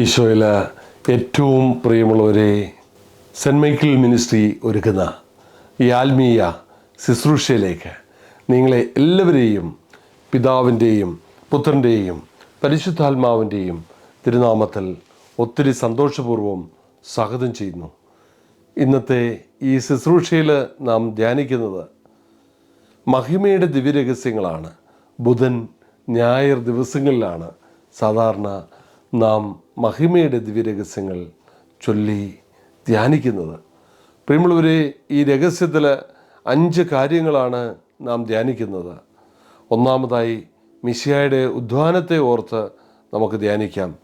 ഈശോയിൽ ഏറ്റവും പ്രിയമുള്ളവരെ സെന്റ് മൈക്കിൾ മിനിസ്ട്രി ഒരുക്കുന്ന ഈ ആത്മീയ ശുശ്രൂഷയിലേക്ക് നിങ്ങളെ എല്ലാവരെയും പിതാവിന്റെയും പുത്രന്റെയും പരിശുദ്ധാത്മാവിന്റെയും തിരുനാമത്തിൽ ഒത്തിരി സന്തോഷപൂർവം സ്വാഗതം ചെയ്യുന്നു. ഇന്നത്തെ ഈ ശുശ്രൂഷയിൽ നാം ധ്യാനിക്കുന്നത് മഹിമയുടെ ദിവ്യരഹസ്യങ്ങളാണ്. ബുധൻ ഞായർ ദിവസങ്ങളിലാണ് സാധാരണ നാം മഹിമയുടെ ദിവ്യരഹസ്യങ്ങൾ ചൊല്ലി ധ്യാനിക്കുന്നത്. പ്രിയമുള്ളവരെ ഈ രഹസ്യത്തിൽ അഞ്ച് കാര്യങ്ങളാണ് നാം ധ്യാനിക്കുന്നത്. ഒന്നാമതായി മിശിയായുടെ ഉദ്ധാനത്തെ ഓർത്ത് നമുക്ക് ധ്യാനിക്കാം.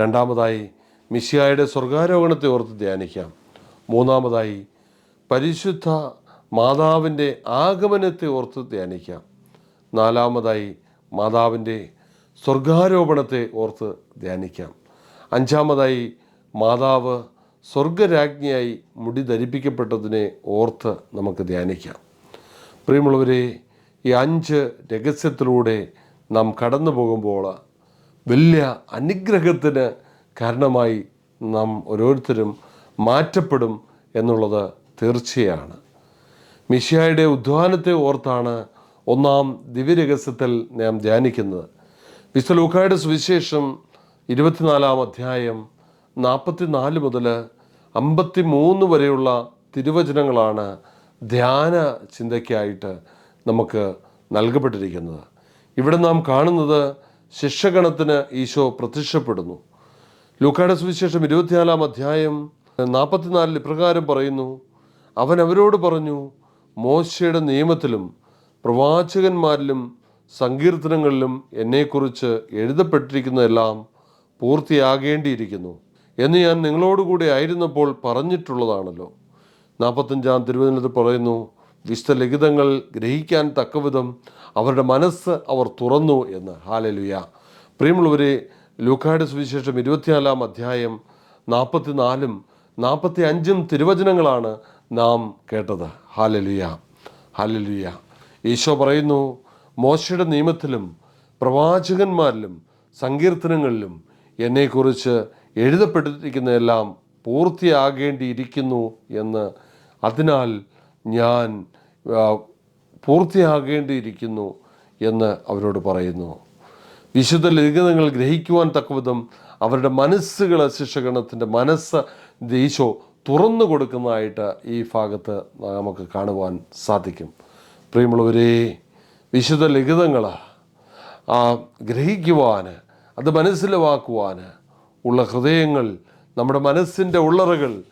രണ്ടാമതായി മിശിയായുടെ സ്വർഗാരോഹണത്തെ ഓർത്ത് ധ്യാനിക്കാം. മൂന്നാമതായി പരിശുദ്ധ മാതാവിന്റെ ആഗമനത്തെ ഓർത്ത് ധ്യാനിക്കാം. നാലാമതായി മാതാവിന്റെ സ്വർഗാരോപണത്തെ ഓർത്ത് ധ്യാനിക്കാം. അഞ്ചാമതായി മാതാവ് സ്വർഗരാജ്ഞിയായി മുടി ധരിപ്പിക്കപ്പെട്ടതിനെ ഓർത്ത് നമുക്ക് ധ്യാനിക്കാം. പ്രിയമുള്ളവരെ ഈ അഞ്ച് രഹസ്യത്തിലൂടെ നാം കടന്നു പോകുമ്പോൾ വലിയ അനുഗ്രഹത്തിന് കാരണമായി നാം ഓരോരുത്തരും മാറ്റപ്പെടും എന്നുള്ളത് തീർച്ചയാണ്. മിഷിയായുടെ ഉദ്ധാനത്തെ ഓർത്താണ് ഒന്നാം ദിവ്യരഹസ്യത്തിൽ നാം ധ്യാനിക്കുന്നത്. വിശുദ്ധ ലൂക്കായുടെ സുവിശേഷം ഇരുപത്തിനാലാം അധ്യായം നാൽപ്പത്തിനാല് മുതൽ അമ്പത്തി മൂന്ന് വരെയുള്ള തിരുവചനങ്ങളാണ് ധ്യാന ചിന്തയ്ക്കായിട്ട് നമുക്ക് നൽകപ്പെട്ടിരിക്കുന്നത്. ഇവിടെ നാം കാണുന്നത് ശിക്ഷഗണത്തിന് ഈശോ പ്രത്യക്ഷപ്പെടുന്നു. ലൂക്കായുടെ സുവിശേഷം ഇരുപത്തിനാലാം അധ്യായം നാൽപ്പത്തിനാലിൽ ഇപ്രകാരം പറയുന്നു അവൻ അവരോട് പറഞ്ഞു മോശയുടെ നിയമത്തിലും പ്രവാചകന്മാരിലും സങ്കീർത്തനങ്ങളിലും എന്നെക്കുറിച്ച് എഴുതപ്പെട്ടിരിക്കുന്നതെല്ലാം പൂർത്തിയാകേണ്ടിയിരിക്കുന്നു എന്ന് ഞാൻ നിങ്ങളോടുകൂടി ആയിരുന്നപ്പോൾ പറഞ്ഞിട്ടുള്ളതാണല്ലോ. നാൽപ്പത്തഞ്ചാം തിരുവനന്തപുരത്ത് പറയുന്നു വിശുദ്ധ ലിഖിതങ്ങൾ ഗ്രഹിക്കാൻ തക്കവിധം അവരുടെ മനസ്സ് അവർ തുറന്നു എന്ന്. ഹാലലുയ. പ്രിയമുള്ളവരെ ലൂക്കായുടെ സുവിശേഷം ഇരുപത്തിനാലാം അധ്യായം നാൽപ്പത്തിനാലും നാൽപ്പത്തി അഞ്ചും തിരുവചനങ്ങളാണ് നാം കേട്ടത്. ഹാലലുയ. ഹാലലുയ. ഈശോ പറയുന്നു മോശയുടെ നിയമത്തിലും പ്രവാചകന്മാരിലും സങ്കീർത്തനങ്ങളിലും എന്നെക്കുറിച്ച് എഴുതപ്പെട്ടിരിക്കുന്നതെല്ലാം പൂർത്തിയാകേണ്ടിയിരിക്കുന്നു എന്ന്. അതിനാൽ ഞാൻ പൂർത്തിയാകേണ്ടിയിരിക്കുന്നു എന്ന് അവരോട് പറയുന്നു. വിശുദ്ധ ലിഖിതങ്ങൾ ഗ്രഹിക്കുവാൻ തക്കവിധം അവരുടെ മനസ്സുകൾ ശിക്ഷഗണത്തിന്റെ മനസ്സ് ഈശോ തുറന്നു കൊടുക്കുന്നതായിട്ട് ഈ ഭാഗത്ത് നമുക്ക് കാണുവാൻ സാധിക്കും. പ്രിയമുള്ളവരെ വിശുദ്ധ ലിഖിതങ്ങൾ ആ ഗ്രഹിക്കുവാൻ അത് മനസ്സിലാക്കുവാൻ ഉള്ള ഹൃദയങ്ങൾ നമ്മുടെ മനസ്സിന്റെ ഉള്ളറകൾ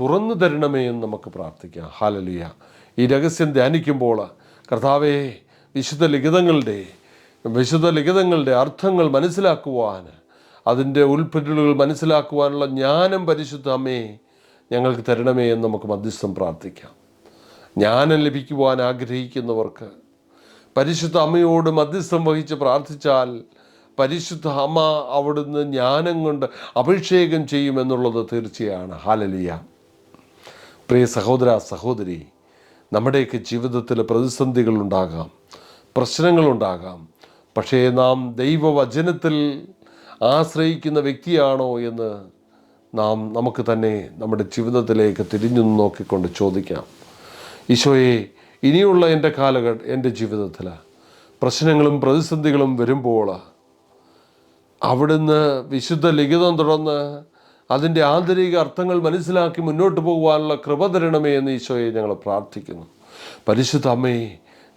തുറന്നു തരണമേ എന്ന് നമുക്ക് പ്രാർത്ഥിക്കാം. ഹാലലിയ ഈ രഹസ്യം ധ്യാനിക്കുമ്പോൾ കർത്താവേ വിശുദ്ധ ലിഖിതങ്ങളുടെ വിശുദ്ധ ലിഖിതങ്ങളുടെ അർത്ഥങ്ങൾ മനസ്സിലാക്കുവാൻ അതിന്റെ ഉൾപ്പെടലുകൾ മനസ്സിലാക്കുവാനുള്ള ജ്ഞാനം പരിശുദ്ധ അമ്മേ ഞങ്ങൾക്ക് തരണമേ എന്ന് നമുക്ക് മധ്യസ്ഥം പ്രാർത്ഥിക്കാം. ജ്ഞാനം ലഭിക്കുവാൻ ആഗ്രഹിക്കുന്നവർക്ക് പരിശുദ്ധ അമ്മയോട് മധ്യസ്ഥം വഹിച്ച് പ്രാർത്ഥിച്ചാൽ പരിശുദ്ധ അമ്മ അവിടുന്ന് ജ്ഞാനം കൊണ്ട് അഭിഷേകം ചെയ്യുമെന്നുള്ളത് തീർച്ചയാണ്. ഹാലലിയ പ്രിയ സഹോദര സഹോദരി നമ്മുടെയൊക്കെ ജീവിതത്തിൽ പ്രതിസന്ധികളുണ്ടാകാം പ്രശ്നങ്ങളുണ്ടാകാം പക്ഷേ നാം ദൈവവചനത്തിൽ ആശ്രയിക്കുന്ന വ്യക്തിയാണോ എന്ന് നാം നമുക്ക് തന്നെ നമ്മുടെ ജീവിതത്തിലേക്ക് തിരിഞ്ഞു നോക്കിക്കൊണ്ട് ചോദിക്കാം. ഈശോയെ ഇനിയുള്ള എന്റെ കാലഘട്ട എന്റെ ജീവിതത്തിൽ പ്രശ്നങ്ങളും പ്രതിസന്ധികളും വരുമ്പോൾ അവിടുന്ന് വിശുദ്ധ ലിഖിതം തുടർന്ന് അതിന്റെ ആന്തരിക അർത്ഥങ്ങൾ മനസ്സിലാക്കി മുന്നോട്ട് പോകുവാനുള്ള കൃപ തരണമേ എന്ന് ഈശോയെ ഞങ്ങൾ പ്രാർത്ഥിക്കുന്നു. പരിശുദ്ധ അമ്മേ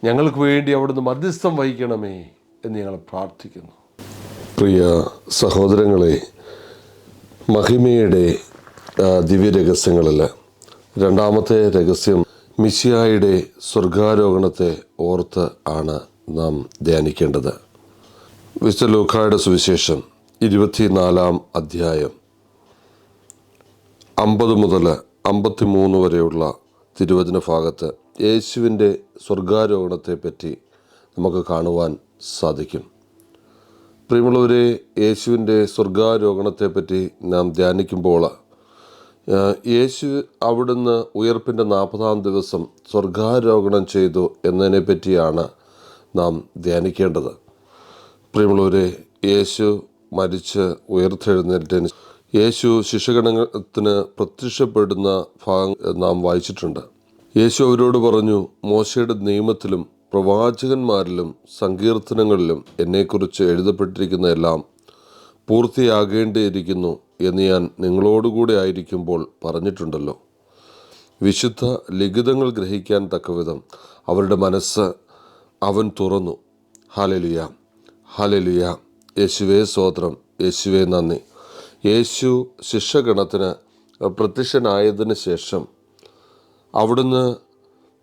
ഞങ്ങൾക്ക് വേണ്ടി അവിടുന്ന് മധ്യസ്ഥം വഹിക്കണമേ എന്ന് ഞങ്ങൾ പ്രാർത്ഥിക്കുന്നു. പ്രിയ സഹോദരങ്ങളെ മഹിമയുടെ ദിവ്യരഹസ്യങ്ങളിൽ രണ്ടാമത്തെ രഹസ്യം മിശിയായുടെ സ്വർഗാരോഹണത്തെ ഓർത്ത് ആണ് നാം ധ്യാനിക്കേണ്ടത്. വിശുദ്ധ സുവിശേഷം ഇരുപത്തിനാലാം അധ്യായം. അമ്പത് മുതൽ അമ്പത്തി മൂന്ന് വരെയുള്ള തിരുവചന ഭാഗത്ത് യേശുവിന്റെ സ്വർഗാരോഹണത്തെ പറ്റി നമുക്ക് കാണുവാൻ സാധിക്കും. പ്രിയമുള്ളവരെ യേശുവിന്റെ സ്വർഗാരോഹണത്തെപ്പറ്റി നാം ധ്യാനിക്കുമ്പോൾ യേശു അവിടുന്ന് ഉയർപ്പിന്റെ നാൽപ്പതാം ദിവസം സ്വർഗാരോഹണം ചെയ്തു എന്നതിനെ പറ്റിയാണ് നാം ധ്യാനിക്കേണ്ടത്. പ്രിയമുള്ളവരെ യേശു മരിച്ച് ഉയർത്തെഴുന്നേറ്റതിന് യേശു ശിശുഗണത്തിന് പ്രത്യക്ഷപ്പെടുന്ന ഭാഗം നാം വായിച്ചിട്ടുണ്ട്. യേശു അവരോട് പറഞ്ഞു മോശയുടെ നിയമത്തിലും പ്രവാചകന്മാരിലും സങ്കീർത്തനങ്ങളിലും എന്നെക്കുറിച്ച് എഴുതപ്പെട്ടിരിക്കുന്ന എല്ലാം പൂർത്തിയാകേണ്ടിയിരിക്കുന്നു എന്ന് ഞാൻ നിങ്ങളോടുകൂടെ ആയിരിക്കുമ്പോൾ പറഞ്ഞിട്ടുണ്ടല്ലോ. വിശുദ്ധ ലിഖിതങ്ങൾ ഗ്രഹിക്കാൻ തക്കവിധം അവരുടെ മനസ്സ് അവൻ തുറന്നു. ഹലലിയ ഹലലിയ യേശുവേ സ്വോത്രം യേശുവേ നന്ദി. യേശു ശിഷ്യഗണത്തിന് പ്രത്യക്ഷനായതിനു ശേഷം അവിടുന്ന്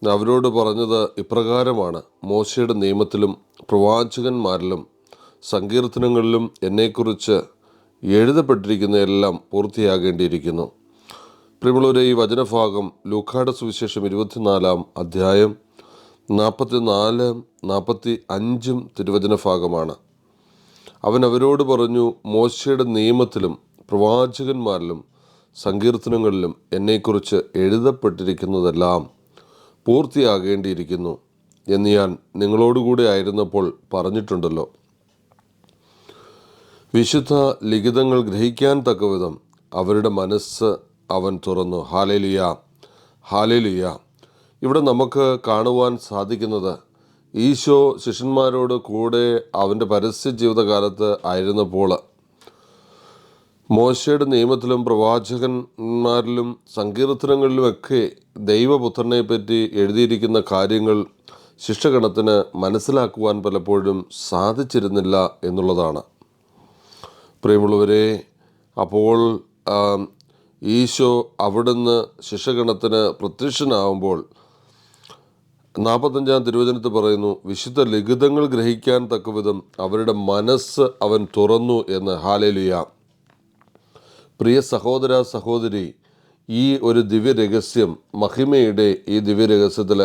അവരോട് പറഞ്ഞത് ഇപ്രകാരമാണ്. മോശയുടെ നിയമത്തിലും പ്രവാചകന്മാരിലും സങ്കീർത്തനങ്ങളിലും എന്നെക്കുറിച്ച് എഴുതപ്പെട്ടിരിക്കുന്ന എല്ലാം പൂർത്തിയാകേണ്ടിയിരിക്കുന്നു. പ്രിമളൂരെ ഈ വചനഭാഗം ലൂക്കാട സുവിശേഷം ഇരുപത്തിനാലാം അധ്യായം നാൽപ്പത്തി നാല് നാൽപ്പത്തി അഞ്ചും തിരുവചന ഭാഗമാണ് അവൻ അവരോട് പറഞ്ഞു മോശയുടെ നിയമത്തിലും പ്രവാചകന്മാരിലും സങ്കീർത്തനങ്ങളിലും എന്നെക്കുറിച്ച് എഴുതപ്പെട്ടിരിക്കുന്നതെല്ലാം പൂർത്തിയാകേണ്ടിയിരിക്കുന്നു എന്ന് ഞാൻ നിങ്ങളോടുകൂടെ ആയിരുന്നപ്പോൾ പറഞ്ഞിട്ടുണ്ടല്ലോ. വിശുദ്ധ ലിഖിതങ്ങൾ ഗ്രഹിക്കാൻ തക്കവിധം അവരുടെ മനസ്സ് അവൻ തുറന്നു. Hallelujah hallelujah. ഇവിടെ നമുക്ക് കാണുവാൻ സാധിക്കുന്നത് ഈശോ ശിഷ്യന്മാരോട് കൂടെ അവന്റെ പരസ്യ ജീവിതകാലത്ത് ആയിരുന്നപ്പോൾ മോശയുടെ നിയമത്തിലും പ്രവാചകന്മാരിലും സങ്കീർത്തനങ്ങളിലുമൊക്കെ ദൈവപുത്രനെ പറ്റി എഴുതിയിരിക്കുന്ന കാര്യങ്ങൾ ശിക്ഷഗണത്തിന് മനസ്സിലാക്കുവാൻ പലപ്പോഴും സാധിച്ചിരുന്നില്ല എന്നുള്ളതാണ്. പ്രിയമുള്ളവരെ അപ്പോൾ ഈശോ അവിടുന്ന് ശിഷ്യഗണത്തിന് പ്രത്യക്ഷനാവുമ്പോൾ നാൽപ്പത്തഞ്ചാം തിരുവചനത്തിൽ പറയുന്നു വിശുദ്ധ ലിഖിതങ്ങൾ ഗ്രഹിക്കാൻ തക്കവിധം അവരുടെ മനസ്സ് അവൻ തുറന്നു എന്ന്. ഹാലേലുയ. പ്രിയ സഹോദര സഹോദരി ഈ ഒരു ദിവ്യരഹസ്യം മഹിമയുടെ ഈ ദിവ്യരഹസ്യത്തിൽ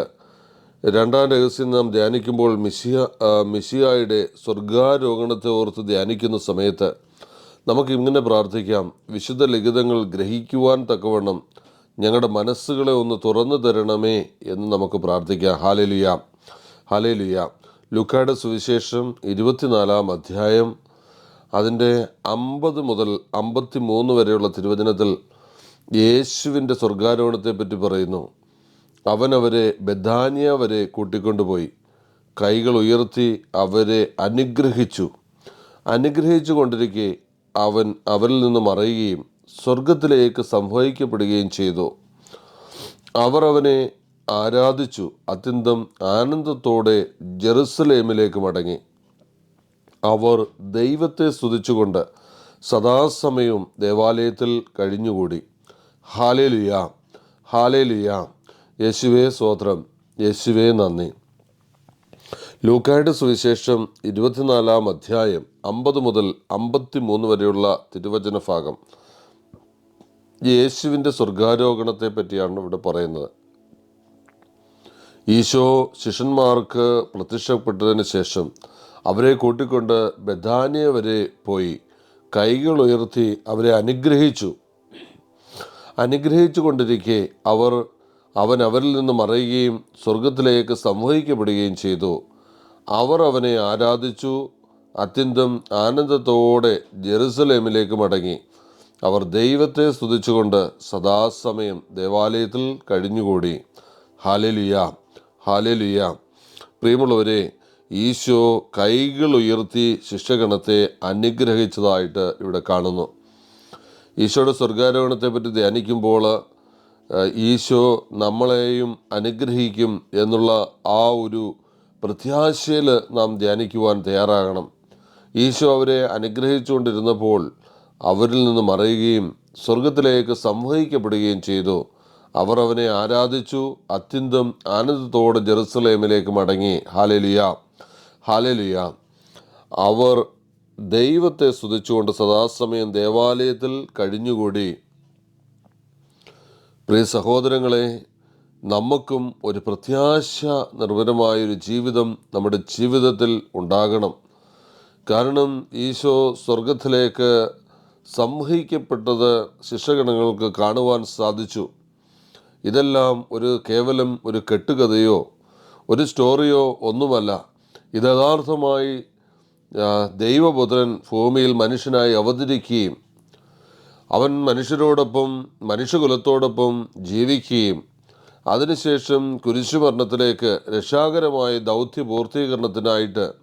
രണ്ടാം രഹസ്യം നാം ധ്യാനിക്കുമ്പോൾ മിശിയ മിസിയായുടെ സ്വർഗാരോഹണത്തെ ഓർത്ത് ധ്യാനിക്കുന്ന സമയത്ത് നമുക്ക് ഇങ്ങനെ പ്രാർത്ഥിക്കാം. വിശുദ്ധ ലിഖിതങ്ങൾ ഗ്രഹിക്കുവാൻ തക്കവണ്ണം ഞങ്ങളുടെ മനസ്സുകളെ ഒന്ന് തുറന്നു തരണമേ എന്ന് നമുക്ക് പ്രാർത്ഥിക്കാം. ഹാലേലുയ ഹാലേലുയ ലുക്കായുടെ സുവിശേഷം ഇരുപത്തിനാലാം അധ്യായം അതിന്റെ അമ്പത് മുതൽ അമ്പത്തി മൂന്ന് വരെയുള്ള തിരുവചനത്തിൽ യേശുവിന്റെ സ്വർഗാരോഹണത്തെപ്പറ്റി പറയുന്നു. അവൻ അവരെ ബഥാനിയ വരെ കൂട്ടിക്കൊണ്ടുപോയി. കൈകൾ ഉയർത്തി അവരെ അനുഗ്രഹിച്ചു. അനുഗ്രഹിച്ചു കൊണ്ടിരിക്കെ അവൻ അവരിൽ നിന്ന് മറയുകയും സ്വർഗത്തിലേക്ക് സംഭവിക്കപ്പെടുകയും ചെയ്തു. അവർ അവനെ ആരാധിച്ചു. അത്യന്തം ആനന്ദത്തോടെ ജെറുസലേമിലേക്ക് മടങ്ങി. അവർ ദൈവത്തെ സ്തുതിച്ചുകൊണ്ട് സദാസമയവും ദേവാലയത്തിൽ കഴിഞ്ഞുകൂടി. Hallelujah hallelujah. യേശുവേ സ്വോത്രം യേശുവേ നന്ദി. ലൂക്കായുടെ സുവിശേഷം ഇരുപത്തിനാലാം അധ്യായം അമ്പത് മുതൽ അമ്പത്തി മൂന്ന് വരെയുള്ള തിരുവചന ഭാഗം യേശുവിന്റെ സ്വർഗാരോഹണത്തെ പറ്റിയാണ് ഇവിടെ പറയുന്നത്. ഈശോ ശിഷ്യന്മാർക്ക് പ്രത്യക്ഷപ്പെട്ടതിന് ശേഷം അവരെ കൂട്ടിക്കൊണ്ട് ബഥാനിയ വരെ പോയി. കൈകൾ ഉയർത്തി അവരെ അനുഗ്രഹിച്ചു. അനുഗ്രഹിച്ചു കൊണ്ടിരിക്കെ അവർ അവൻ അവരിൽ നിന്ന് മറയുകയും സ്വർഗത്തിലേക്ക് സംവഹിക്കപ്പെടുകയും ചെയ്തു. അവർ അവനെ ആരാധിച്ചു. അത്യന്തം ആനന്ദത്തോടെ ജെറുസലേമിലേക്ക് മടങ്ങി. അവർ ദൈവത്തെ സ്തുതിച്ചുകൊണ്ട് സദാസമയം ദേവാലയത്തിൽ കഴിഞ്ഞുകൂടി. ഹാലലുയ ഹാലലുയ. പ്രിയമുള്ളവരെ ഈശോ കൈകൾ ഉയർത്തി ശിക്ഷഗണത്തെ അനുഗ്രഹിച്ചതായിട്ട് ഇവിടെ കാണുന്നു. ഈശോയുടെ സ്വർഗാരോഹണത്തെ പറ്റി ധ്യാനിക്കുമ്പോൾ ഈശോ നമ്മളെയും അനുഗ്രഹിക്കും എന്നുള്ള ആ ഒരു പ്രത്യാശയിൽ നാം ധ്യാനിക്കുവാൻ തയ്യാറാകണം. ഈശോ അവരെ അനുഗ്രഹിച്ചുകൊണ്ടിരുന്നപ്പോൾ അവരിൽ നിന്ന് മറയുകയും സ്വർഗത്തിലേക്ക് സംവഹിക്കപ്പെടുകയും ചെയ്തു. അവർ അവനെ ആരാധിച്ചു അത്യന്തം ആനന്ദത്തോടെ ജെറുസലേമിലേക്ക് മടങ്ങി. ഹാലലിയ ഹാലലിയ. അവർ ദൈവത്തെ സ്തുതിച്ചുകൊണ്ട് സദാസമയം ദേവാലയത്തിൽ കഴിഞ്ഞുകൂടി. പ്രിയ സഹോദരങ്ങളെ നമുക്കും ഒരു പ്രത്യാശ നിർഭരമായൊരു ജീവിതം നമ്മുടെ ജീവിതത്തിൽ ഉണ്ടാകണം. കാരണം ഈശോ സ്വർഗത്തിലേക്ക് സംവഹിക്കപ്പെട്ടത് ശിക്ഷഗണങ്ങൾക്ക് കാണുവാൻ സാധിച്ചു. ഇതെല്ലാം ഒരു കേവലം ഒരു കെട്ടുകഥയോ ഒരു സ്റ്റോറിയോ ഒന്നുമല്ല. ഇത് യഥാർത്ഥമായി ദൈവപുത്രൻ ഭൂമിയിൽ മനുഷ്യനായി അവതരിക്കുകയും അവൻ മനുഷ്യരോടൊപ്പം മനുഷ്യകുലത്തോടൊപ്പം ജീവിക്കുകയും അതിനുശേഷം കുരിശുമരണത്തിലേക്ക് രക്ഷാകരമായ ദൗത്യ പൂർത്തീകരണത്തിനായിട്ട്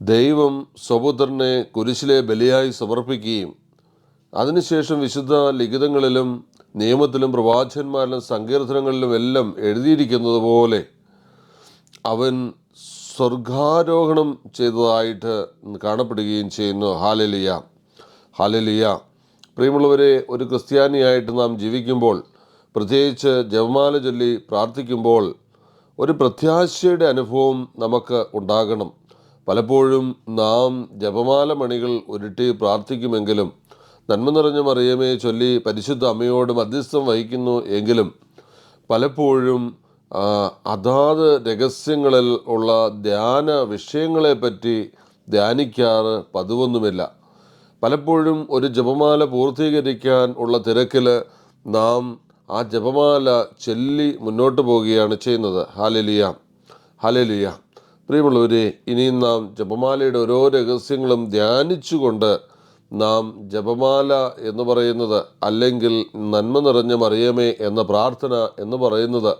ദൈവം സ്വപുത്രനെ കുരിശിലെ ബലിയായി സമർപ്പിക്കുകയും അതിനുശേഷം വിശുദ്ധ ലിഖിതങ്ങളിലും നിയമത്തിലും പ്രവാചന്മാരിലും സങ്കീർത്തനങ്ങളിലും എല്ലാം എഴുതിയിരിക്കുന്നത് പോലെ അവൻ സ്വർഗാരോഹണം ചെയ്തതായിട്ട് കാണപ്പെടുകയും ചെയ്യുന്നു. ഹാലലിയ. ഹാലലിയ. പ്രിയമുള്ളവരെ ഒരു ക്രിസ്ത്യാനിയായിട്ട് നാം ജീവിക്കുമ്പോൾ പ്രത്യേകിച്ച് ജപമാല ചൊല്ലി പ്രാർത്ഥിക്കുമ്പോൾ ഒരു പ്രത്യാശയുടെ അനുഭവം നമുക്ക് ഉണ്ടാകണം. പലപ്പോഴും നാം ജപമാല മണികൾ ഉരുട്ടി പ്രാർത്ഥിക്കുമെങ്കിലും നന്മ നിറഞ്ഞ മറിയമേ ചൊല്ലി പരിശുദ്ധ അമ്മയോട് മധ്യസ്ഥം വഹിക്കുന്നു എങ്കിലും പലപ്പോഴും അതാത് രഹസ്യങ്ങളിൽ ഉള്ള ധ്യാന വിഷയങ്ങളെപ്പറ്റി ധ്യാനിക്കാറ് പതിവൊന്നുമില്ല. പലപ്പോഴും ഒരു ജപമാല പൂർത്തീകരിക്കാൻ ഉള്ള തിരക്കിൽ നാം ആ ജപമാല ചൊല്ലി മുന്നോട്ട് പോവുകയാണ് ചെയ്യുന്നത്. ഹാലലിയ ഹാലലിയ പ്രിയമുള്ളവരെ ഇനിയും നാം ജപമാലയുടെ ഓരോ രഹസ്യങ്ങളും ധ്യാനിച്ചുകൊണ്ട് നാം ജപമാല എന്ന് പറയുന്നത് അല്ലെങ്കിൽ നന്മ നിറഞ്ഞ മറിയമേ എന്ന പ്രാർത്ഥന എന്ന് പറയുന്നത്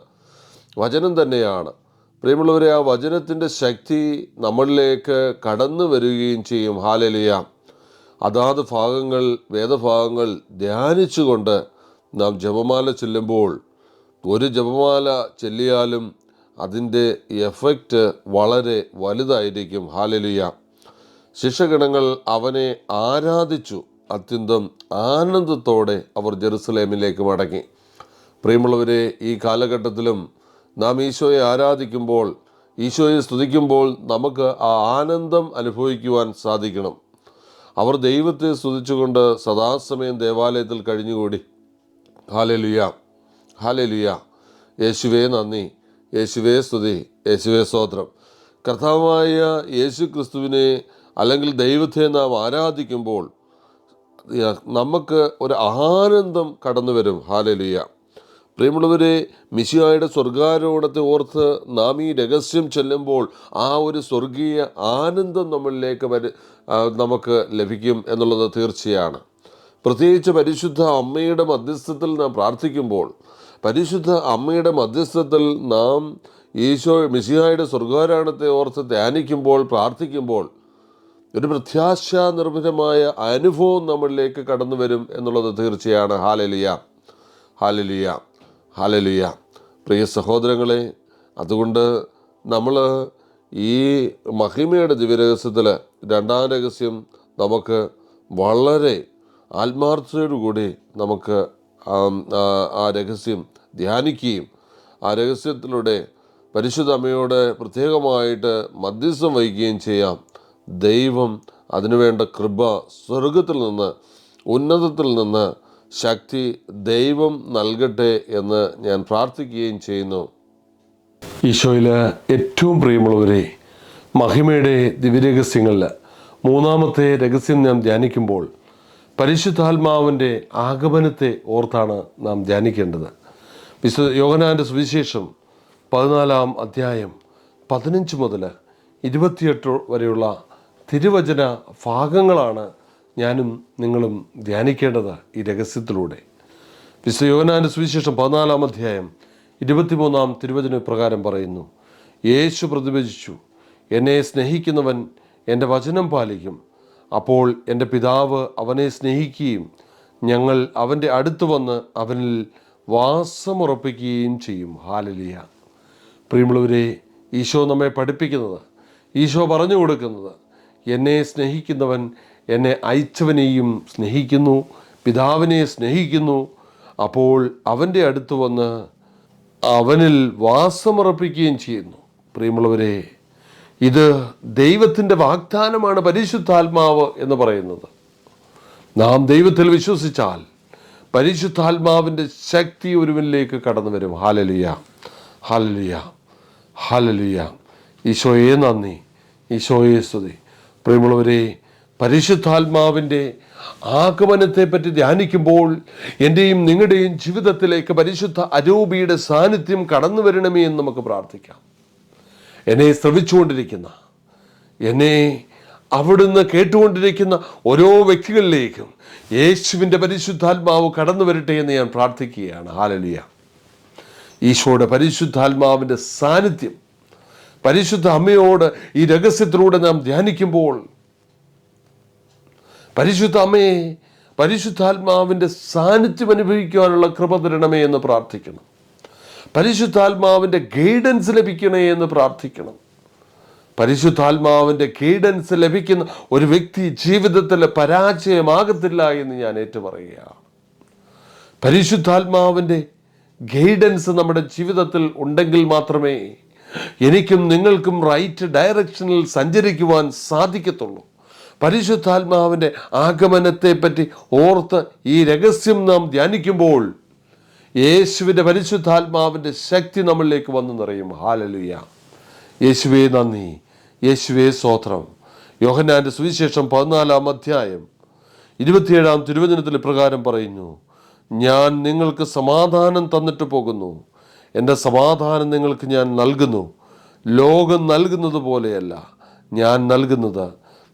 വചനം തന്നെയാണ്. പ്രിയമുള്ളവരെ ആ വചനത്തിന്റെ ശക്തി നമ്മളിലേക്ക് കടന്നു വരികയും ചെയ്യും. ഹാലലിയ അതാത് ഭാഗങ്ങൾ വേദഭാഗങ്ങൾ ധ്യാനിച്ചുകൊണ്ട് നാം ജപമാല ചെല്ലുമ്പോൾ ഒരു ജപമാല ചെല്ലിയാലും അതിന്റെ എഫക്റ്റ് വളരെ വലുതായിരിക്കും. ഹാലലിയ ശിക്ഷഗണങ്ങൾ അവനെ ആരാധിച്ചു. അത്യന്തം ആനന്ദത്തോടെ അവർ ജെറുസലേമിലേക്ക് മടങ്ങി. പ്രിയമുള്ളവരെ ഈ കാലഘട്ടത്തിലും നാം ഈശോയെ ആരാധിക്കുമ്പോൾ ഈശോയെ സ്തുതിക്കുമ്പോൾ നമുക്ക് ആ ആനന്ദം അനുഭവിക്കുവാൻ സാധിക്കണം. അവർ ദൈവത്തെ സ്തുതിച്ചുകൊണ്ട് സദാസമയം ദേവാലയത്തിൽ കഴിഞ്ഞുകൂടി. ഹാലലുയ. ഹാലലുയ. യേശുവേ നന്ദി. യേശുവേ സ്തുതി. യേശുവേ സ്തോത്രം. കർത്താവായ യേശു ക്രിസ്തുവിനെ അല്ലെങ്കിൽ ദൈവത്തെ നാം ആരാധിക്കുമ്പോൾ നമുക്ക് ഒരു ആനന്ദം കടന്നു വരും ഹാലലുയ. പ്രിയമുള്ളവരെ മിശിയായുടെ സ്വർഗാരോഹണത്തെ ഓർത്ത് നാം ഈ രഹസ്യം ചെല്ലുമ്പോൾ ആ ഒരു സ്വർഗീയ ആനന്ദം നമ്മളിലേക്ക് വരു നമുക്ക് ലഭിക്കും എന്നുള്ളത് തീർച്ചയാണ്. പ്രത്യേകിച്ച് പരിശുദ്ധ അമ്മയുടെ മധ്യസ്ഥത്തിൽ നാം പ്രാർത്ഥിക്കുമ്പോൾ പരിശുദ്ധ അമ്മയുടെ മധ്യസ്ഥത്തിൽ നാം ഈശോ മിശിഹായുടെ സ്വർഗാരോഹണത്തെ ഓർത്ത് ധ്യാനിക്കുമ്പോൾ പ്രാർത്ഥിക്കുമ്പോൾ ഒരു പ്രത്യാശ നിർഭരമായ അനുഭവം നമ്മളിലേക്ക് കടന്നു വരും എന്നുള്ളത് തീർച്ചയാണ്. ഹാലലിയ. ഹാലലിയ. ഹാലലിയ. പ്രിയ സഹോദരങ്ങളെ അതുകൊണ്ട് നമ്മൾ ഈ മഹിമയുടെ ദിവ്യരഹസ്യത്തിൽ രണ്ടാം രഹസ്യം നമുക്ക് വളരെ ആത്മാർത്ഥതയോടുകൂടി നമുക്ക് ആ- രഹസ്യം ധ്യാനിക്കുകയും ആ രഹസ്യത്തിലൂടെ പരിശുദ്ധ അമ്മയോട് പ്രത്യേകമായിട്ട് മധ്യസ്ഥം വഹിക്കുകയും ചെയ്യാം. ദൈവം അതിനുവേണ്ട കൃപ സ്വർഗത്തിൽ നിന്ന് ഉന്നതത്തിൽ നിന്ന് ശക്തി ദൈവം നൽകട്ടെ എന്ന് ഞാൻ പ്രാർത്ഥിക്കുകയും ചെയ്യുന്നു. ഈശോയിൽ ഏറ്റവും പ്രിയമുള്ളവരെ മഹിമയുടെ ദിവ്യരഹസ്യങ്ങളിൽ മൂന്നാമത്തെ രഹസ്യം ഞാൻ ധ്യാനിക്കുമ്പോൾ പരിശുദ്ധാത്മാവിന്റെ ആഗമനത്തെ ഓർത്താണ് നാം ധ്യാനിക്കേണ്ടത്. വിശു യോഹനാന്റെ സുവിശേഷം പതിനാലാം അധ്യായം പതിനഞ്ച് മുതൽ ഇരുപത്തിയെട്ട് വരെയുള്ള തിരുവചന ഭാഗങ്ങളാണ് ഞാനും നിങ്ങളും ധ്യാനിക്കേണ്ടത് ഈ രഹസ്യത്തിലൂടെ. വിശു യോഹനാന്റെ സുവിശേഷം പതിനാലാം അധ്യായം ഇരുപത്തിമൂന്നാം തിരുവചന പ്രകാരം പറയുന്നു യേശു പ്രതിഭജിച്ചു എന്നെ സ്നേഹിക്കുന്നവൻ എന്റെ വചനം പാലിക്കും അപ്പോൾ എന്റെ പിതാവ് അവനെ സ്നേഹിക്കുകയും ഞങ്ങൾ അവന്റെ അടുത്ത് വന്ന് അവനിൽ വാസമുറപ്പിക്കുകയും ചെയ്യും. ഹാലലിയ പ്രിയമുള്ളവരെ ഈശോ നമ്മെ പഠിപ്പിക്കുന്നത് ഈശോ പറഞ്ഞു കൊടുക്കുന്നത് എന്നെ സ്നേഹിക്കുന്നവൻ എന്നെ അയച്ചവനെയും സ്നേഹിക്കുന്നു പിതാവിനെ സ്നേഹിക്കുന്നു. അപ്പോൾ അവന്റെ അടുത്ത് വന്ന് അവനിൽ വാസമുറപ്പിക്കുകയും ചെയ്യുന്നു. പ്രിയമുള്ളവരെ ഇത് ദൈവത്തിന്റെ വാഗ്ദാനമാണ് പരിശുദ്ധാത്മാവ് എന്ന് പറയുന്നത്. നാം ദൈവത്തിൽ വിശ്വസിച്ചാൽ പരിശുദ്ധാത്മാവിന്റെ ശക്തി ഒരുവനിലേക്ക് കടന്നു വരും. ഹാലലിയ ഹാലലിയ ഹാലലിയ ഈശോയെ നന്ദി. ഈശോയെ സ്തുതി. പ്രിയമുള്ളവരെ പരിശുദ്ധാത്മാവിന്റെ ആഗമനത്തെപ്പറ്റി ധ്യാനിക്കുമ്പോൾ എന്റെയും നിങ്ങളുടെയും ജീവിതത്തിലേക്ക് പരിശുദ്ധ അരൂപിയുടെ സാന്നിധ്യം കടന്നു വരണമേ എന്ന് നമുക്ക് പ്രാർത്ഥിക്കാം. എന്നെ ശ്രവിച്ചുകൊണ്ടിരിക്കുന്ന എന്നെ അവിടുന്ന് കേട്ടുകൊണ്ടിരിക്കുന്ന ഓരോ വ്യക്തികളിലേക്കും യേശുവിന്റെ പരിശുദ്ധാത്മാവ് കടന്നു വരട്ടെ എന്ന് ഞാൻ പ്രാർത്ഥിക്കുകയാണ്. ഹാലലിയ ഈശോയുടെ പരിശുദ്ധാത്മാവിന്റെ സാന്നിധ്യം പരിശുദ്ധ അമ്മയോട് ഈ രഹസ്യത്തിലൂടെ നാം ധ്യാനിക്കുമ്പോൾ പരിശുദ്ധ അമ്മയെ പരിശുദ്ധാത്മാവിന്റെ സാന്നിധ്യം അനുഭവിക്കുവാനുള്ള കൃപ തരണമേ എന്ന് പ്രാർത്ഥിക്കണം പരിശുദ്ധാത്മാവിന്റെ ഗൈഡൻസ് ലഭിക്കണേ എന്ന് പ്രാർത്ഥിക്കണം. പരിശുദ്ധാത്മാവിന്റെ ഗൈഡൻസ് ലഭിക്കുന്ന ഒരു വ്യക്തി ജീവിതത്തിൽ പരാജയമാകത്തില്ല എന്ന് ഞാൻ ഏറ്റുപറയുകയാണ് പരിശുദ്ധാത്മാവിന്റെ ഗൈഡൻസ് നമ്മുടെ ജീവിതത്തിൽ ഉണ്ടെങ്കിൽ മാത്രമേ എനിക്കും നിങ്ങൾക്കും റൈറ്റ് ഡയറക്ഷനിൽ സഞ്ചരിക്കുവാൻ സാധിക്കത്തുള്ളൂ. പരിശുദ്ധാത്മാവിന്റെ ആഗമനത്തെപ്പറ്റി ഓർത്ത് ഈ രഹസ്യം നാം ധ്യാനിക്കുമ്പോൾ യേശുവിന്റെ പരിശുദ്ധാത്മാവിന്റെ ശക്തി നമ്മളിലേക്ക് വന്നു നിറയും. ഹാലലുയ യേശുവേ നന്ദി. യേശുവേ സ്തോത്രം. യോഹന്നാന്റെ സുവിശേഷം പതിനാലാം അധ്യായം ഇരുപത്തിയേഴാം തിരുവചനത്തിൽ പ്രകാരം പറയുന്നു ഞാൻ നിങ്ങൾക്ക് സമാധാനം തന്നിട്ട് പോകുന്നു. എന്റെ സമാധാനം നിങ്ങൾക്ക് ഞാൻ നൽകുന്നു. ലോകം നൽകുന്നത് പോലെയല്ല. ഞാൻ നൽകുന്നത്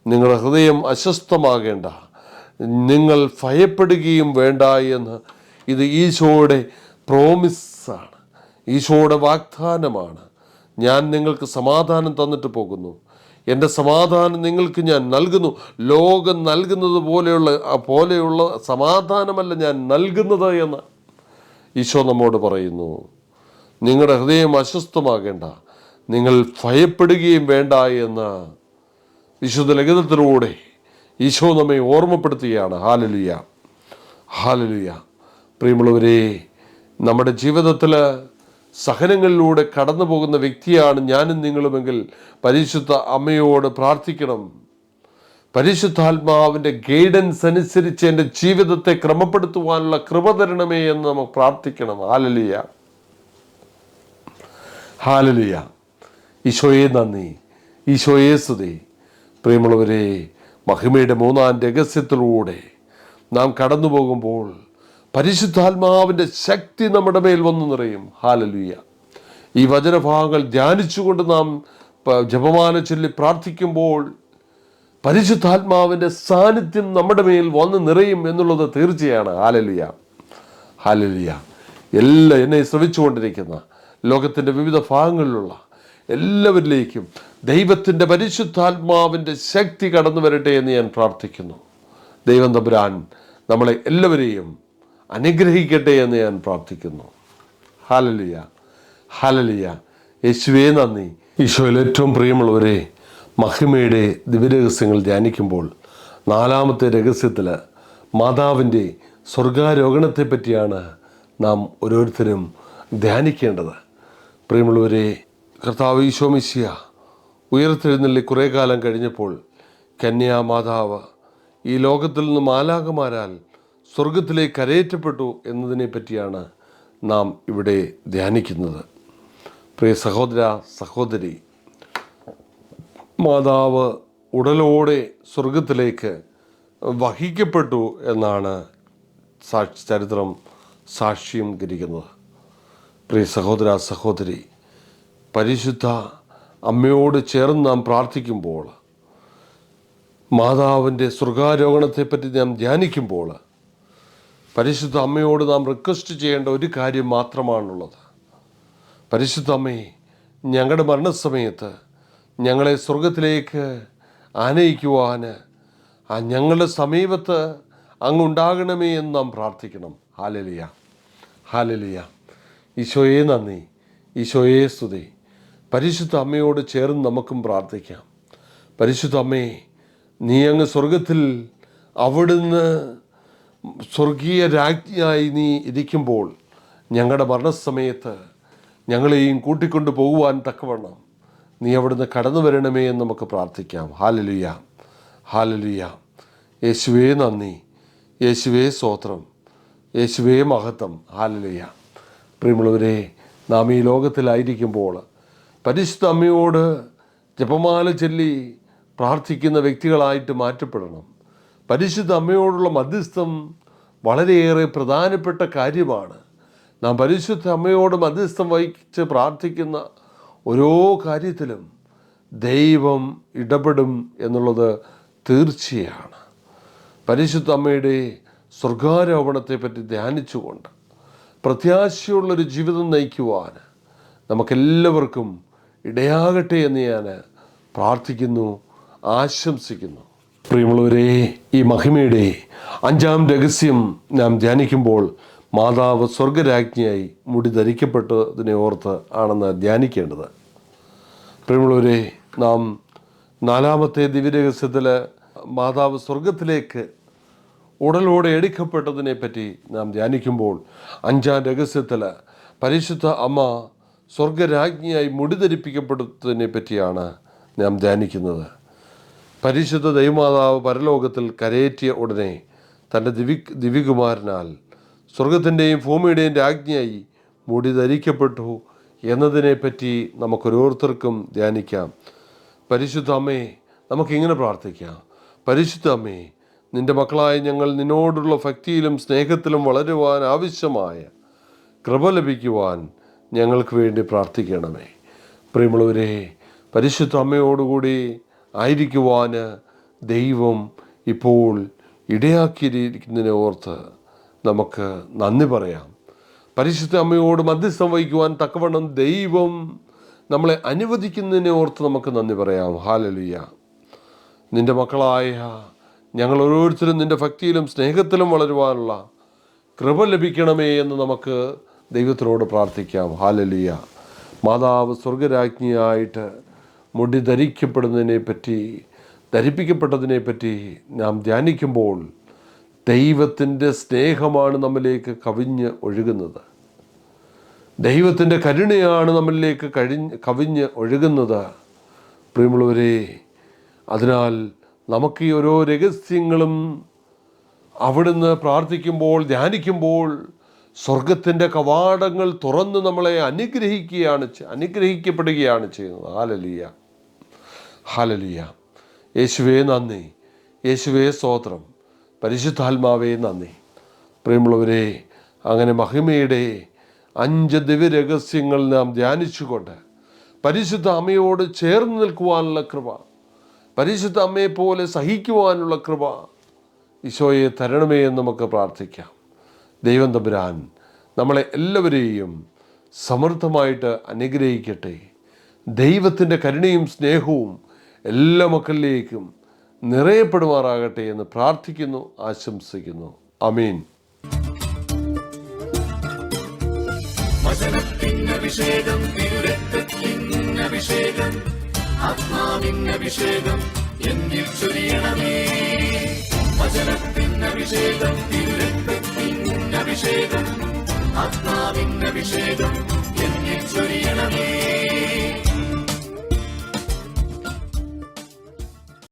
നിങ്ങളുടെ ഹൃദയം അസ്വസ്ഥമാകേണ്ട. നിങ്ങൾ ഭയപ്പെടുകയും വേണ്ട എന്ന് ഇത് ഈശോയുടെ പ്രോമിസാണ്. ഈശോയുടെ വാഗ്ദാനമാണ്. ഞാൻ നിങ്ങൾക്ക് സമാധാനം തന്നിട്ട് പോകുന്നു. എന്റെ സമാധാനം നിങ്ങൾക്ക് ഞാൻ നൽകുന്നു. ലോകം നൽകുന്നത് പോലെയുള്ള പോലെയുള്ള സമാധാനമല്ല ഞാൻ നൽകുന്നത് എന്ന് ഈശോ നമ്മോട് പറയുന്നു. നിങ്ങളുടെ ഹൃദയം അസ്വസ്ഥമാകേണ്ട. നിങ്ങൾ ഭയപ്പെടുകയും വേണ്ട എന്ന് വിശുദ്ധ ലളിതത്തിലൂടെ ഈശോ നമ്മെ ഓർമ്മപ്പെടുത്തുകയാണ്. ഹാലലുയ. ഹാലലുയ. പ്രിയമുള്ളവരെ നമ്മുടെ ജീവിതത്തിൽ സഹനങ്ങളിലൂടെ കടന്നു പോകുന്ന വ്യക്തിയാണ് ഞാനും നിങ്ങളുമെങ്കിൽ പരിശുദ്ധ അമ്മയോട് പ്രാർത്ഥിക്കണം. പരിശുദ്ധാത്മാവിന്റെ ഗൈഡൻസ് അനുസരിച്ച് എന്റെ ജീവിതത്തെ ക്രമപ്പെടുത്തുവാനുള്ള കൃപ തരണമേ എന്ന് നമുക്ക് പ്രാർത്ഥിക്കണം. ഹാലലിയ. ഹാലലിയ. ഈശോയെ നന്ദി. ഈശോയെ സ്തുതി. പ്രിയമുള്ളവരെ മഹിമയുടെ മൂന്നാം രഹസ്യത്തിലൂടെ നാം കടന്നു പോകുമ്പോൾ പരിശുദ്ധാത്മാവിന്റെ ശക്തി നമ്മുടെ മേൽ വന്നു നിറയും. ഹാലലുയ്യ ഈ വചനഭാഗങ്ങൾ ധ്യാനിച്ചുകൊണ്ട് നാം ജപമാല ചൊല്ലി പ്രാർത്ഥിക്കുമ്പോൾ പരിശുദ്ധാത്മാവിന്റെ സാന്നിധ്യം നമ്മുടെ മേൽ വന്ന് നിറയും എന്നുള്ളത് തീർച്ചയാണ്. ഹാലലിയ. ഹാലലിയ. എല്ലാ എന്നെ ശ്രമിച്ചുകൊണ്ടിരിക്കുന്ന ലോകത്തിന്റെ വിവിധ ഭാഗങ്ങളിലുള്ള എല്ലാവരിലേക്കും ദൈവത്തിന്റെ പരിശുദ്ധാത്മാവിന്റെ ശക്തി കടന്നു വരട്ടെ എന്ന് ഞാൻ പ്രാർത്ഥിക്കുന്നു. ദൈവം തമ്പുരാൻ നമ്മളെ എല്ലാവരെയും അനുഗ്രഹിക്കട്ടെ എന്ന് ഞാൻ പ്രാർത്ഥിക്കുന്നു. ഹാലലിയ ഹാലലിയ യേശുവേ നന്ദി. ഈശോയിൽ ഏറ്റവും പ്രിയമുള്ളവരെ മഹിമയുടെ ദിവ്യരഹസ്യങ്ങൾ ധ്യാനിക്കുമ്പോൾ നാലാമത്തെ രഹസ്യത്തിൽ മാതാവിന്റെ സ്വർഗാരോഹണത്തെപ്പറ്റിയാണ് നാം ഓരോരുത്തരും ധ്യാനിക്കേണ്ടത്. പ്രിയമുള്ളവരെ കർത്താവ് ഈശോ മിശിയ ഉയർത്തെഴുന്നള്ളി കുറേ കാലം കഴിഞ്ഞപ്പോൾ കന്യാ മാതാവ് ഈ ലോകത്തിൽ നിന്ന് മാലാകമാരാൽ സ്വർഗത്തിലേക്ക് കരയേറ്റപ്പെട്ടു എന്നതിനെ പറ്റിയാണ് നാം ഇവിടെ ധ്യാനിക്കുന്നത്. പ്രിയ സഹോദര സഹോദരി മാതാവ് ഉടലോടെ സ്വർഗത്തിലേക്ക് വഹിക്കപ്പെട്ടു എന്നാണ് സാക്ഷി ചരിത്രം സാക്ഷ്യം കരിക്കുന്നത് പ്രിയ സഹോദര സഹോദരി പരിശുദ്ധ അമ്മയോട് ചേർന്ന് നാം പ്രാർത്ഥിക്കുമ്പോൾ മാതാവിന്റെ സ്വർഗാരോഹണത്തെപ്പറ്റി നാം ധ്യാനിക്കുമ്പോൾ പരിശുദ്ധ അമ്മയോട് നാം റിക്വസ്റ്റ് ചെയ്യേണ്ട ഒരു കാര്യം മാത്രമാണുള്ളത്. പരിശുദ്ധ അമ്മയെ ഞങ്ങളുടെ മരണസമയത്ത് ഞങ്ങളെ സ്വർഗത്തിലേക്ക് ആനയിക്കുവാൻ ആ ഞങ്ങളുടെ സമീപത്ത് അങ്ങുണ്ടാകണമേ എന്ന് നാം പ്രാർത്ഥിക്കണം. ഹാലലിയ ഹാലലിയ ഈശോയെ നന്ദി. ഈശോയെ സ്തുതി. പരിശുദ്ധ അമ്മയോട് ചേർന്ന് നമുക്കും പ്രാർത്ഥിക്കാം. പരിശുദ്ധ അമ്മയെ നീ അങ്ങ് സ്വർഗത്തിൽ അവിടുന്ന് സ്വർഗീയ രാജ്ഞിയായി നീ ഇരിക്കുമ്പോൾ ഞങ്ങളുടെ മരണസമയത്ത് ഞങ്ങളെയും കൂട്ടിക്കൊണ്ടു പോകുവാൻ തക്കവണ്ണം നീ അവിടുന്ന് കടന്നു വരണമേ എന്ന് നമുക്ക് പ്രാർത്ഥിക്കാം. ഹാലലുയ. ഹാലലുയ. യേശുവേ നന്ദി. യേശുവേ സ്തോത്രം. യേശുവേ മഹത്വം. ഹാലലുയ. പ്രിയമുള്ളവരെ നാം ഈ ലോകത്തിലായിരിക്കുമ്പോൾ പരിശുദ്ധ അമ്മയോട് ജപമാല ചൊല്ലി പ്രാർത്ഥിക്കുന്ന വ്യക്തികളായിട്ട് മാറ്റപ്പെടണം. പരിശുദ്ധ അമ്മയോടുള്ള മധ്യസ്ഥം വളരെയേറെ പ്രധാനപ്പെട്ട കാര്യമാണ്. നാം പരിശുദ്ധ അമ്മയോട് മധ്യസ്ഥം വഹിച്ച് പ്രാർത്ഥിക്കുന്ന ഓരോ കാര്യത്തിലും ദൈവം ഇടപെടും എന്നുള്ളത് തീർച്ചയാണ്. പരിശുദ്ധ അമ്മയുടെ സ്വർഗാരോപണത്തെ പറ്റി ധ്യാനിച്ചുകൊണ്ട് പ്രത്യാശയുള്ളൊരു ജീവിതം നയിക്കുവാൻ നമുക്കെല്ലാവർക്കും ഇടയാകട്ടെ എന്ന് ഞാൻ പ്രാർത്ഥിക്കുന്നു ആശംസിക്കുന്നു. പ്രിയമുള്ളവരെ ഈ മഹിമയുടെ അഞ്ചാം രഹസ്യം നാം ധ്യാനിക്കുമ്പോൾ മാതാവ് സ്വർഗരാജ്ഞിയായി മുടി ധരിക്കപ്പെട്ടതിനെ ഓർത്ത് ആണെന്ന് ധ്യാനിക്കേണ്ടത്. പ്രിയമുള്ളവരെ നാം നാലാമത്തെ ദിവ്യരഹസ്യത്തിൽ മാതാവ് സ്വർഗത്തിലേക്ക് ഉടലോടെ എടുക്കപ്പെട്ടതിനെ പറ്റി നാം ധ്യാനിക്കുമ്പോൾ അഞ്ചാം രഹസ്യത്തിൽ പരിശുദ്ധ അമ്മ സ്വർഗരാജ്ഞിയായി മുടി ധരിപ്പിക്കപ്പെട്ടതിനെ പറ്റിയാണ് നാം ധ്യാനിക്കുന്നത്. പരിശുദ്ധ ദൈവമാതാവ് പരലോകത്തിൽ കരയേറ്റിയ ഉടനെ തന്റെ ദിവി ദിവികുമാരനാൽ സ്വർഗത്തിന്റെയും ഭൂമിയുടെയും രാജ്ഞിയായി മുടി ധരിക്കപ്പെട്ടു എന്നതിനെപ്പറ്റി നമുക്കൊരോരുത്തർക്കും ധ്യാനിക്കാം. പരിശുദ്ധ അമ്മേ നമുക്കിങ്ങനെ പ്രാർത്ഥിക്കാം. പരിശുദ്ധ അമ്മേ നിന്റെ മക്കളായ ഞങ്ങൾ നിന്നോടുള്ള ഭക്തിയിലും സ്നേഹത്തിലും വളരുവാൻ ആവശ്യമായ കൃപ ലഭിക്കുവാൻ ഞങ്ങൾക്ക് വേണ്ടി പ്രാർത്ഥിക്കണമേ. പ്രിയമുള്ളവരെ പരിശുദ്ധ അമ്മയോടുകൂടി ആയിരിക്കുവാൻ ദൈവം ഇപ്പോൾ ഇടയാക്കിയിരിക്കുന്നതിനെ ഓർത്ത് നമുക്ക് നന്ദി പറയാം. പരിശുദ്ധ അമ്മയോട് മധ്യസ്ഥം വഹിക്കുവാൻ തക്കവണ്ണം ദൈവം നമ്മളെ അനുവദിക്കുന്നതിനെ ഓർത്ത് നമുക്ക് നന്ദി പറയാം. ഹാലലുയ്യ നിന്റെ മക്കളായ ഞങ്ങൾ ഓരോരുത്തരും നിന്റെ ഭക്തിയിലും സ്നേഹത്തിലും വളരുവാനുള്ള കൃപ ലഭിക്കണമേ എന്ന് നമുക്ക് ദൈവത്തിനോട് പ്രാർത്ഥിക്കാം. ഹാലലിയ മാതാവ് സ്വർഗരാജ്ഞിയായിട്ട് മുടി ധരിക്കപ്പെടുന്നതിനെ പറ്റി ധരിപ്പിക്കപ്പെട്ടതിനെ പറ്റി നാം ധ്യാനിക്കുമ്പോൾ ദൈവത്തിന്റെ സ്നേഹമാണ് നമ്മിലേക്ക് കവിഞ്ഞ് ഒഴുകുന്നത്. ദൈവത്തിന്റെ കരുണയാണ് നമ്മളിലേക്ക് കഴിഞ്ഞ് കവിഞ്ഞ് ഒഴുകുന്നത്. പ്രിയമുള്ളവരെ അതിനാൽ നമുക്ക് ഈ ഓരോ രഹസ്യങ്ങളും അവിടുന്ന് പ്രാർത്ഥിക്കുമ്പോൾ ധ്യാനിക്കുമ്പോൾ സ്വർഗത്തിന്റെ കവാടങ്ങൾ തുറന്ന് നമ്മളെ അനുഗ്രഹിക്കുകയാണ് അനുഗ്രഹിക്കപ്പെടുകയാണ് ചെയ്യുന്നത്. ഹാലലിയ ഹാലലിയ. യേശുവേ നന്ദി. യേശുവേ സ്തോത്രം. പരിശുദ്ധാത്മാവേ നന്ദി. പ്രിയമുള്ളവരെ അങ്ങനെ മഹിമയുടെ അഞ്ച് ദിവ്യരഹസ്യങ്ങൾ നാം ധ്യാനിച്ചുകൊണ്ട് പരിശുദ്ധ അമ്മയോട് ചേർന്ന് നിൽക്കുവാനുള്ള കൃപ പരിശുദ്ധ അമ്മയെ പോലെ സഹിക്കുവാനുള്ള കൃപ ഈശോയെ തരണമേ എന്ന് നമുക്ക് പ്രാർത്ഥിക്കാം. ദൈവം തമ്പുരാൻ നമ്മളെ എല്ലാവരെയും സമൃദ്ധമായിട്ട് അനുഗ്രഹിക്കട്ടെ. ദൈവത്തിന്റെ കരുണയും സ്നേഹവും എല്ലാ മക്കളിലേക്കും നിറയപ്പെടുമാറാകട്ടെ എന്ന് പ്രാർത്ഥിക്കുന്നു ആശംസിക്കുന്നു. അമീൻ അഭിഷേകം എന്നിൽ ചൊരിയണമേ. എന്നിൽ ചൊരിയണമേ.